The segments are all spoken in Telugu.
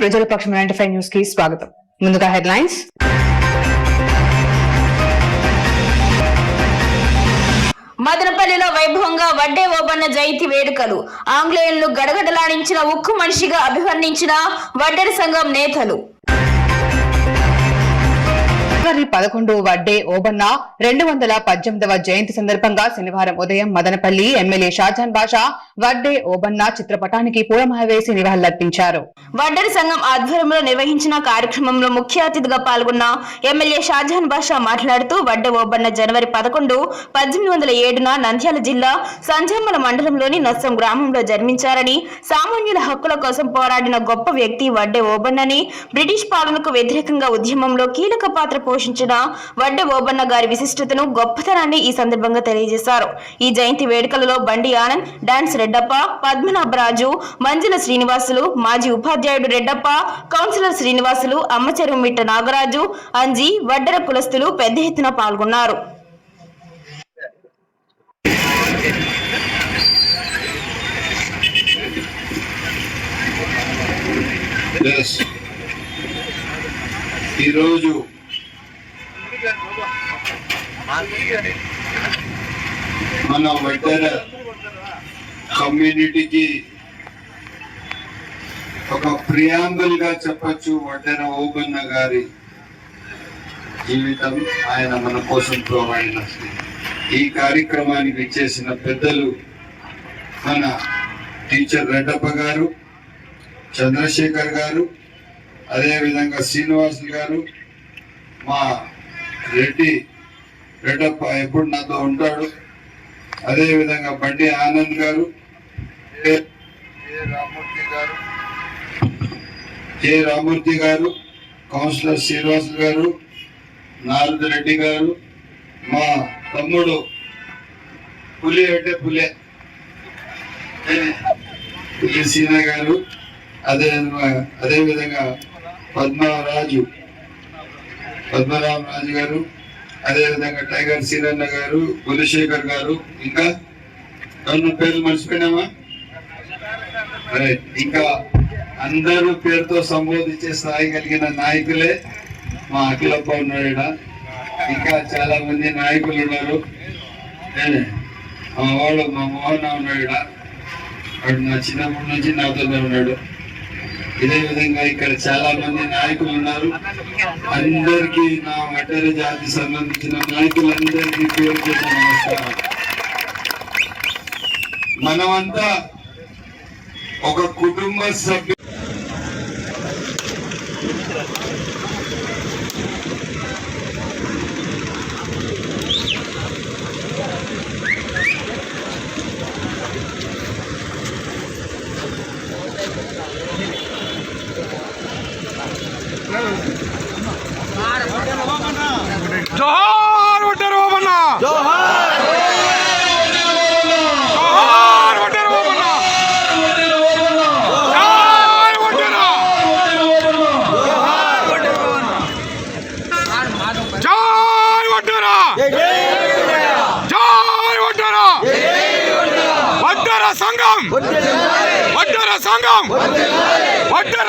ప్రజల పక్షం నైన్టీ ఫైవ్ న్యూస్కి స్వాగతం. ముందుగా హెడ్లైన్స్. మదనపల్లిలో వైభవంగా వడ్డే ఓబన్న జయంతి వేడుకలు. ఆంగ్లేయులను గడగడలాడించిన ఉక్కు మనిషిగా అభివర్ణించిన వడ్డెర సంఘం నేతలు. ఫిబ్రవరి పదకొండు వడ్డే ఓబన్న రెండు వందల పద్దెనిమిదవ జయంతి సందర్భంగా శనివారం ఉదయం మదనపల్లి ఎమ్మెల్యే షాజాన్ బాషా వడ్డే ఓబన్న చిత్రపటానికి పూలమాల వేసి నివాళులర్పించారు. వడ్డరి సంఘం ఆధ్వర్యంలో నిర్వహించిన కార్యక్రమంలో ముఖ్య అతిథిగా పాల్గొన్న ఎమ్మెల్యే షాజహాన్ బాషా మాట్లాడుతూ వడ్డే ఓబన్న జనవరి పదకొండు పద్దెనిమిది వందల ఏడున నంద్యాల జిల్లా సంజమ్మల మండలంలోని నస్సం గ్రామంలో జన్మించారని సామాన్యుల హక్కుల కోసం పోరాడిన గొప్ప వ్యక్తి వడ్డే ఓబన్నని బ్రిటిష్ పాలనకు వ్యతిరేకంగా ఉద్యమంలో కీలక పాత్ర పోషించిన వడ్డే ఓబన్న గారి విశిష్టతను గొప్పతనాన్ని ఈ సందర్భంగా తెలియజేశారు. ఈ జయంతి వేడుకలలో బండి ఆనంద్ డాన్స్ రెడ్డప్ప పద్మనాభరాజు మంజుల శ్రీనివాసులు మాజీ ఉపాధ్యాయుడు రెడ్డప్ప కౌన్సిలర్ శ్రీనివాసులు అమ్మచెరు మిట్ట నాగరాజు అంజి వడ్డెర కులస్తులు పెద్ద ఎత్తున పాల్గొన్నారు. ఈరోజు మన వడ్డెర కమ్యూనిటీకి ఒక ప్రియాంబుల్గా చెప్పొచ్చు వడ్డెర ఓబన్న గారి జీవితం. ఆయన మన కోసం ప్రొవైడ్ ఈ కార్యక్రమానికి ఇచ్చేసిన పెద్దలు మన టీచర్ రెడ్డప్ప గారు చంద్రశేఖర్ గారు అదేవిధంగా శ్రీనివాసులు గారు మా రెడ్డి రెడ్డప్ప ఎప్పుడు నాతో ఉంటాడు? అదేవిధంగా బండి ఆనంద్ గారు రామూర్తి గారు కె రామూర్తి గారు కౌన్సిలర్ శ్రీనివాస్ గారు నారద రెడ్డి గారు మా తమ్ముడు పులి అంటే పులే. పులి సీనా గారు అదే అదేవిధంగా పద్మరాజు పద్మరామరాజు గారు అదే విధంగా టైగర్ సీరన్న గారు గులశేఖర్ గారు ఇంకా ఎవరి పేర్లు మర్చిపోయినామా ఇంకా అందరూ పేరుతో సంబోధించే స్థాయి కలిగిన నాయకులే మా అఖిలప్ప ఉన్నాడు ఈడ. ఇంకా చాలా మంది నాయకులు ఉన్నారు మా వాడు మా మోహన్ ఉన్నాడు ఈడ. వాడు నా చిన్నప్పటి నుంచి నాతోనే ఉన్నాడు ఇదే విధంగా ఇక్కడ చాలా మంది నాయకులు ఉన్నారు. అందరికీ నా వడ్డెర జాతి సంబంధించిన నాయకులందరికీ పేరు చేసిన నమస్కారం. మనమంతా ఒక కుటుంబ సభ్యు జోహార్ ఒడ్డెర ఓబన్న జోహార్ ఒడ్డెర ఓబన్న జోహార్ ఒడ్డెర జోహార్ ఒడ్డెర జోహార్ ఒడ్డెర ఒడ్డెర సంఘం. వడ్డర సంఘం. వడ్డర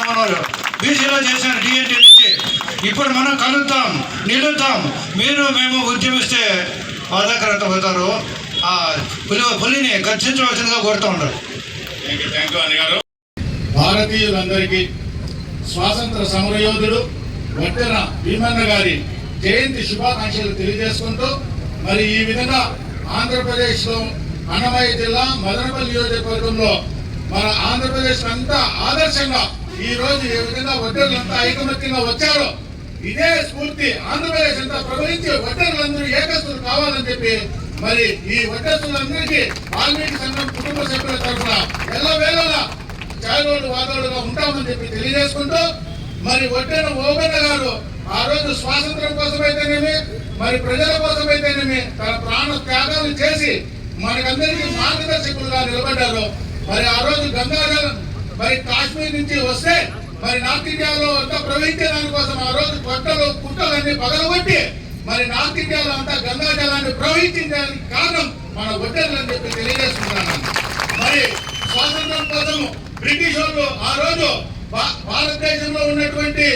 మనం బీసీలో చేసిన డిఎన్టీ నుంచి. ఇప్పుడు మనం కలుద్దాం నిలుద్దాం. మీరు మేము ఉద్యమిస్తే బాధాకరంత అవుతారు ఆ పులి పులిని గర్జించవలసిందిగా కోరుతూ ఉంటారు భారతీయులందరికీ స్వాతంత్ర సమరయోధుడు వడ్డెన భీమన్న గారి జయంతి శుభాకాంక్షలు తెలియజేసుకుంటూ మరి ఈ విధంగా ఆంధ్రప్రదేశ్లో అన్నమయ్య జిల్లా మదనపల్లి నియోజకవర్గంలో మన ఆంధ్రప్రదేశ్ అంతా ఆదర్శంగా ఈ రోజు ఏ విధంగా వడ్డర్లంతా ఐకమత్యంగా వచ్చారో ఇదే స్ఫూర్తి ఆంధ్రప్రదేశ్ అంతా ప్రవహించి వడ్డర్లందరూ ఏకస్తులు కావాలని చెప్పి మరి ఈ వడ్డస్తులందరికీ వాల్మీకి సంఘం కుటుంబ సభ్యుల తరఫున ఎల్లవేళలా చాలోడు వాదోడుగా ఉంటామని చెప్పి తెలియజేసుకుంటూ మరి ఒడ్డెన ఓగన్న గారు ఆ రోజు స్వాతంత్రం కోసమైతేనేమి మరి ప్రజల కోసమైతేనేమి తన ప్రాణ త్యాగాలు చేసి మనకందరికీ మార్గదర్శకులుగా నిలబడ్డారు. మరి ఆ రోజు గంగాజలం మరి కాశ్మీర్ నుంచి వస్తే మరి నార్త్ ఇండియాలో అంతా ప్రవహించే దానికోసం ఆ రోజు కొట్టలు కుట్టలన్నీ పగలగొట్టి మరి నార్త్ ఇండియాలో అంతా గంగా జలాన్ని ప్రవహించడానికి కారణం మన ఒడ్డెర్లు అని చెప్పి తెలియజేస్తున్నాను. మరి స్వాతంత్రం కోసం బ్రిటిష్ వాళ్ళు ఆ రోజు భారతదేశంలో ఉన్నటువంటి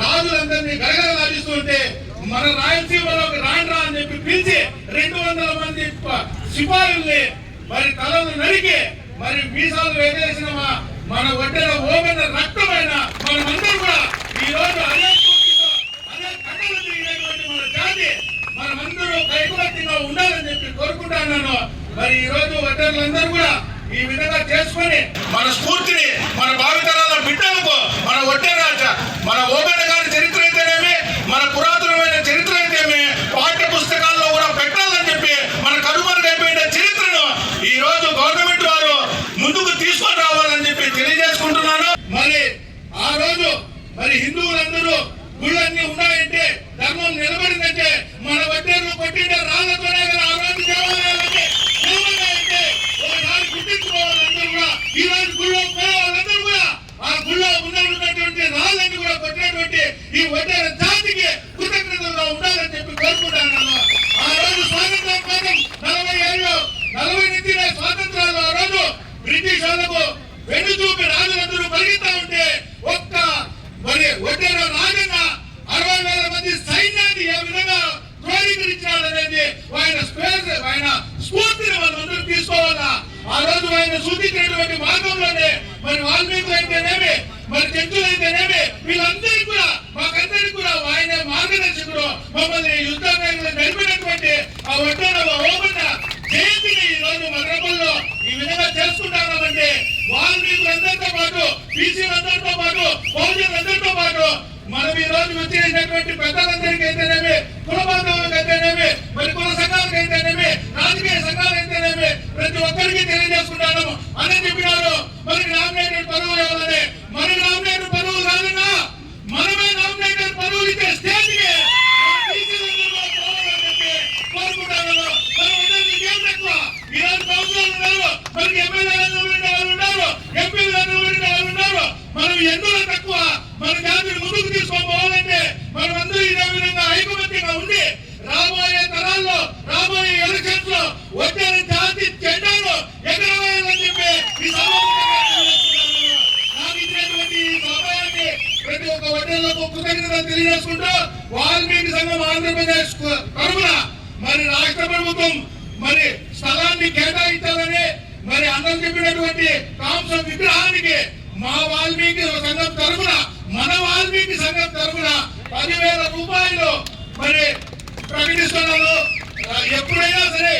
రాజులందరినీ గడగడలాడిస్తుంటే మన రాయలసీమలోకి రాండ్రా అని చెప్పి పిలిచి రెండు వందల మంది సిపాయిల్ని మరి తలలు నరికి మరి మీసాలు వేసేసిన మా- మన ఒడ్డెల ఓపెన రక్తమైన మనమందరూ కూడా ఈ రోజు అదే స్ఫూర్తితో, అదే మన జాతి మనమందరూ కైకులత్యంగా ఉండాలని చెప్పి కోరుకుంటున్నాను. మరి ఈ రోజు వడ్డర్లందరూ కూడా ఈ విధంగా చేసుకొని మన స్ఫూర్తిని మన భావితరాల బిడ్డలకు మన వడ్డరాజ మన ఓపెన గారి చరిత్ర అయితేనేమి మన పురాతనమైన చరిత్ర అయితేమి పాఠ్య పుస్తకాల్లో కూడా పెట్టాలని చెప్పి మన కనుమరుగైపోయిన చరిత్రను ఈ రోజు గవర్నమెంట్ వారు ముందుకు తీసుకొని రావాలని చెప్పి తెలియజేసుకుంటున్నాను మరి ఆ రోజు మరి హిందువులందరూ గుళ్ళన్నీ ఉన్నాయంటే ధర్మం నిలబడిందంటే మన వడ్డీలు కొట్టిన రాళ్ళతోనే కదా ఆ రోజు దేవాలయాలన్నీ నిలబడ్డాయంటే ఒకసారి గుర్తించుకోవాలందరూ కూడా. ఈ రోజు గుళ్ళో పోయే వాళ్ళందరూ కూడా ఆ గుళ్ళో ఉన్నటువంటి రాళ్ళన్నీ కూడా కొట్టినటువంటి ఈ వడ్డేర జాతికి కృతజ్ఞతగా ఉండాలని చెప్పి కోరుకుంటున్నాను ఆ రోజు స్వాతంత్రం కోసం నలభై ఏళ్ళు నలభై నుంచి స్వాతంత్రాలు ఆ రోజు బ్రిటిష్ వాళ్ళకు వెన్ను చూపి రాజులందరూ పరిగెత్తా ఉంటే ఒక్క మరి ఒడ్డేర రాజన్న అరవై వేల మంది సైన్యాన్ని ఏ విధంగా క్రోడీకరించాడనేది ఆయన స్పేస్ ఆయన స్ఫూర్తిని వాళ్ళందరూ తీసుకోవాలా? ఆ రోజు ఆయన సూచించినటువంటి మార్గంలోనే మరి వాల్మీకి అయితేనేమి మరి జంతువులు అయితేనేమి వీళ్ళందరికీ కూడా మాకందరికీ కూడా ఆయన మార్గదర్శకుడు. మమ్మల్ని యుద్ధాన్ని నడిపినటువంటి ఆ ఒడ్డేర ఓమన్న జయంతిని ఈ రోజు మగ్రపల్లో ఈ విధంగా చేసుకుంటామంటే వాల్మీకులందరితో పాటు బీసీలందరితో పాటు బహుజనులందరితో పాటు మనం ఈ రోజు వచ్చేసినటువంటి పెద్దలందరికీ అయితేనేమి కుల బాంధవులకు అయితేనేమి మరి కుల సంఘాలకు అయితేనేమి రాజకీయ సంఘాలు అయితేనేమి ప్రతి ఒక్కరికి తెలియజేసుకుంటాను. అని చెప్పినారు మరి నామినేటెడ్ పదవులు ఇవ్వాలని మరి నామినేటెడ్ పదవులు కాదన్నా మనమే నామినేటెడ్ పదవులు ఇచ్చే స్టేజ్కి మన బీసీలందరూ కూడా పోవాలని చెప్పి కోరుకుంటాను మరి ఉండేది ఇంకేం తక్కువ ఈ రోజు కౌన్సిలర్లు ఉన్నారు మనకి ఎమ్మెల్యేలు ఉండే వాళ్ళు ఉన్నారు ఎంపీలు ఉండే వాళ్ళు ఉన్నారు మనం ఎందులో తక్కువ మన జాతిని ముందుకు తీసుకొని పోవాలంటే మనం అందరూ ఇదే విధంగా ఐకమత్యంగా ఉండి రాబోయే తరాల్లో రాబోయే ఎలక్షన్స్లో వచ్చే జాతి జెండాను ఎగరవేయాలని చెప్పి ఈ సభాముఖంగా తెలియజేస్తున్నాను. నాకు ఇచ్చినటువంటి ఈ సమయాన్ని ప్రతి ఒక్క వడ్డీలకు కృతజ్ఞతలు తెలియజేసుకుంటూ వాల్మీకి సంఘం ఆంధ్రప్రదేశ్ కు- మరి రాష్ట్ర ప్రభుత్వం మరి స్థలాన్ని కేటాయించాలని మరి అన్నం చెప్పినటువంటి కాంస విగ్రహానికి మా వాల్మీకి సంఘం తరఫున మన వాల్మీకి సంఘం తరఫున పదివేల రూపాయలు మరి ప్రకటిస్తున్నారు. ఎప్పుడైనా సరే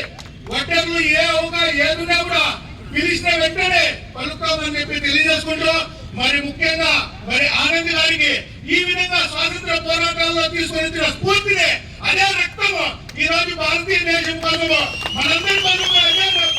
ఒట్టర్లు ఏ అవకాశం ఏదున్నా కూడా పిలిచిన వెంటనే పలుకుతామని చెప్పి తెలియజేసుకుంటూ మరి ముఖ్యంగా మరి ఆనంద్ గారికి ఈ విధంగా స్వాతంత్ర పోరాటాల్లో తీసుకొని వచ్చిన స్ఫూర్తిని అదే రక్తము. ఈ రోజు భారతీయ దేశం కోసము మనందరి కోసము అదే రక్తం.